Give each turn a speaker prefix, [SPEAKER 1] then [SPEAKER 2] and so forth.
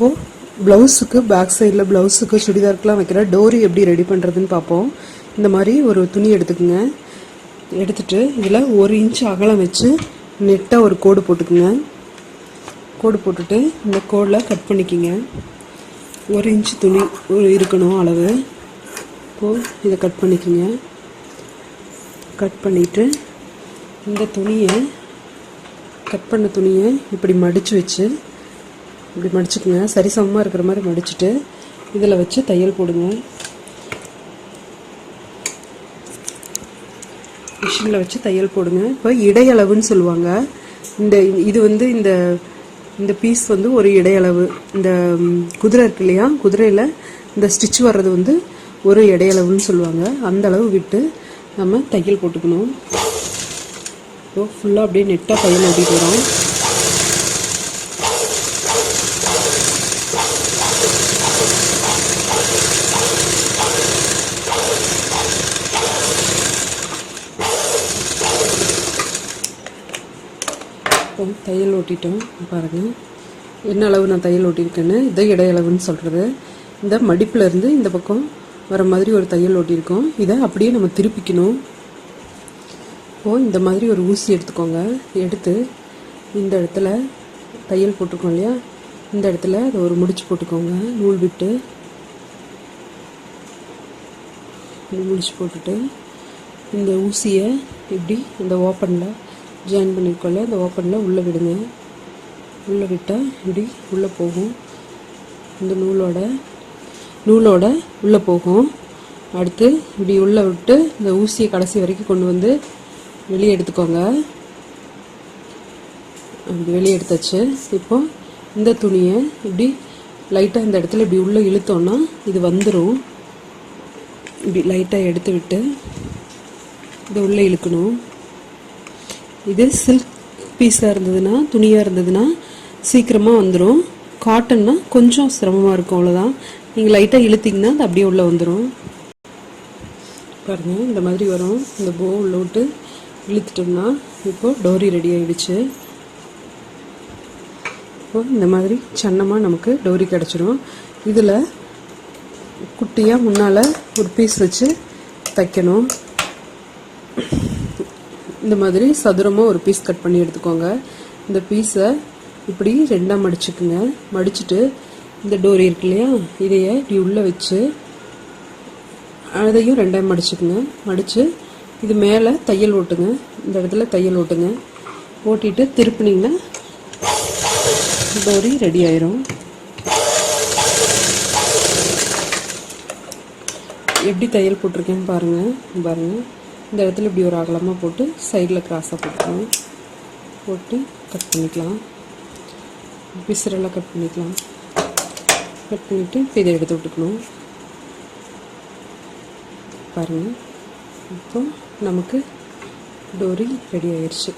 [SPEAKER 1] இப்போது ப்ளவுஸுக்கு பேக் சைடில் ப்ளவுஸுக்கு சுடிதாருக்குலாம் வைக்கிற டோரி எப்படி ரெடி பண்ணுறதுன்னு பார்ப்போம். இந்த மாதிரி ஒரு துணி எடுத்துக்கோங்க. எடுத்துட்டு இதில் ஒரு இன்ச் அகலம் வச்சு நெட்டாக ஒரு கோடு போட்டுக்குங்க. கோடு போட்டுட்டு இந்த கோடில் கட் பண்ணிக்கிங்க. ஒரு இன்ச் துணி இருக்கணும் அளவு. இப்போது இதை கட் பண்ணிக்கோங்க. கட் பண்ணிவிட்டு இந்த துணியை கட் பண்ண துணியை இப்படி மடித்து வச்சு இப்படி மடிச்சுக்குங்க. சரிசமமாக இருக்கிற மாதிரி மடிச்சுட்டு இதில் வச்சு தையல் போடுங்க. மிஷினில் வச்சு தையல் போடுங்க. இப்போ இடையளவுன்னு சொல்லுவாங்க. இந்த இது வந்து இந்த இந்த பீஸ் வந்து ஒரு இடையளவு. இந்த குதிரை இருக்கு இல்லையா? குதிரையில் இந்த ஸ்டிச் வர்றது வந்து ஒரு இடையளவுன்னு சொல்லுவாங்க. அந்த அளவு விட்டு நம்ம தையல் போட்டுக்கணும். இப்போ ஃபுல்லாக அப்படியே நெட்டாக தையல் ஓட்டிட்டு வரோம். இப்போ தையல் ஓட்டிட்டோம். பாருங்கள் என்ன அளவு நான் தையல் ஒட்டியிருக்கேன்னு இதை இடையளவுன்னு சொல்கிறது இந்த மடிப்பிலேருந்து இந்த பக்கம் வர மாதிரி ஒரு தையல் ஓட்டியிருக்கோம். இதை அப்படியே நம்ம திருப்பிக்கணும். இப்போது இந்த மாதிரி ஒரு ஊசி எடுத்துக்கோங்க. எடுத்து இந்த இடத்துல தையல் போட்டிருக்கோம் இல்லையா? இந்த இடத்துல அதை ஒரு முடிச்சு போட்டுக்கோங்க. நூல் விட்டு முடிச்சு போட்டுட்டு இந்த ஊசியை இப்படி இந்த ஓப்பனில் ஜாயின் பண்ணிக்கொள்ள இந்த ஓப்பனில் உள்ளே விடுங்க. உள்ளே விட்டால் இப்படி உள்ளே போகும். இந்த நூலோட நூலோட உள்ளே போகும். அடுத்து இப்படி உள்ளே விட்டு இந்த ஊசியை கடைசி வரைக்கும் கொண்டு வந்து வெளியே எடுத்துக்கோங்க. அப்படி வெளியே எடுத்தாச்சு. இப்போ இந்த துணியை இப்படி லைட்டாக இந்த இடத்துல இப்படி உள்ளே இழுத்தோன்னா இது வந்துடும் இப்படி லைட்டாக எடுத்து விட்டு இதை உள்ளே இழுக்கணும். இது சில்க் பீஸாக இருந்ததுன்னா துணியாக இருந்ததுன்னா சீக்கிரமாக வந்துடும் காட்டன்னா கொஞ்சம் சிரமமாக இருக்கும் அவ்வளோதான் நீங்கள் லைட்டாக இழுத்திங்கன்னா அது அப்படியே உள்ளே வந்துடும் பாருங்கள் இந்த மாதிரி வரும். இந்த போ உள்ள விட்டு இழுத்துட்டோம்னா இப்போ டோரி ரெடி ஆகிடுச்சு இப்போ இந்த மாதிரி சன்னமாக நமக்கு டோரி கிடச்சிரும். இதில் குட்டியாக முன்னால் ஒரு பீஸ் வச்சு தைக்கணும். இந்த மாதிரி சதுரமாக ஒரு பீஸ் கட் பண்ணி எடுத்துக்கோங்க. இந்த பீஸை இப்படி ரெண்டாக மடிச்சுக்குங்க. மடிச்சுட்டு இந்த டோரி இருக்கு இல்லையா? இதைய இப்படி உள்ளே வச்சு அதையும் ரெண்டாக மடிச்சுக்குங்க. மடித்து இது மேலே தையல் ஓட்டுங்க. இந்த இடத்துல தையல் ஓட்டுங்க. ஓட்டிட்டு திருப்பினீங்கன்னா டோரி ரெடி ஆயிரும். எப்படி தையல் போட்டிருக்கேன்னு பாருங்கள் பாருங்கள் இந்த இடத்துல இப்படி ஒரு அகலமாக போட்டு சைடில் கிராஸாக போட்டுக்கலாம். போட்டு கட் பண்ணிக்கலாம். பிசுரெல்லாம் கட் பண்ணிக்கலாம். கட் பண்ணிவிட்டு இப்போ இதை எடுத்து விட்டுக்கணும். பாருங்கள் இப்போ நமக்கு டோரி ரெடி ஆயிடுச்சு